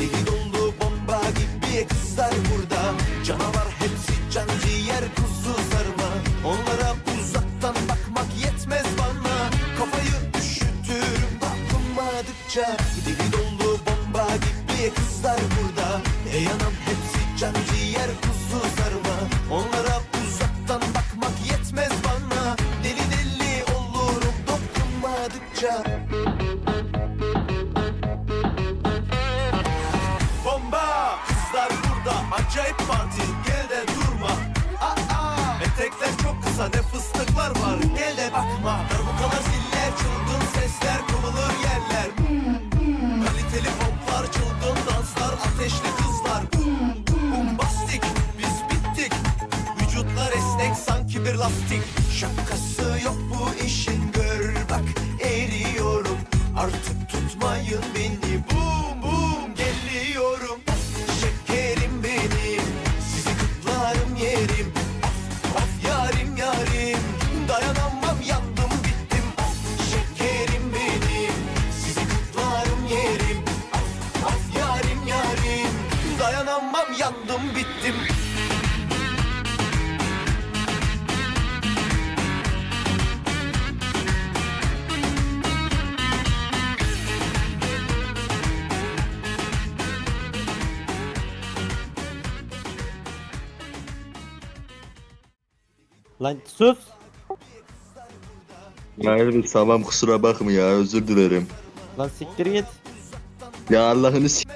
Deli dolu bomba gibi kızlar burada. Canavar hepsi can ciğer kuzu sarma. Onlara uzaktan bakmak yetmez bana. Kafayı üşütürüm dokunmadıkça Deli dolu bomba gibi kızlar burada. Ey anam hepsi can ciğer kuzu sarma. Onlara uzaktan bakmak yetmez bana. Deli deli olurum dokunmadıkça acayip parti Gel de durma. Aa! Etekler çok kısa ne fıstıklar var. Gel de bakma. Darbukalar ziller çılgın sesler Kovulur yerler. Kaliteli poplar çılgın danslar Ateşli kızlar. Bombastik biz bittik. Vücutlar esnek sanki bir lastik. Şakası yok bu işin gör bak eriyorum. Artık tutmayın yandım bittim Lan sus. Evet tamam kusura bakma ya özür dilerim. Lan siktir git. Ya Allah'ını s***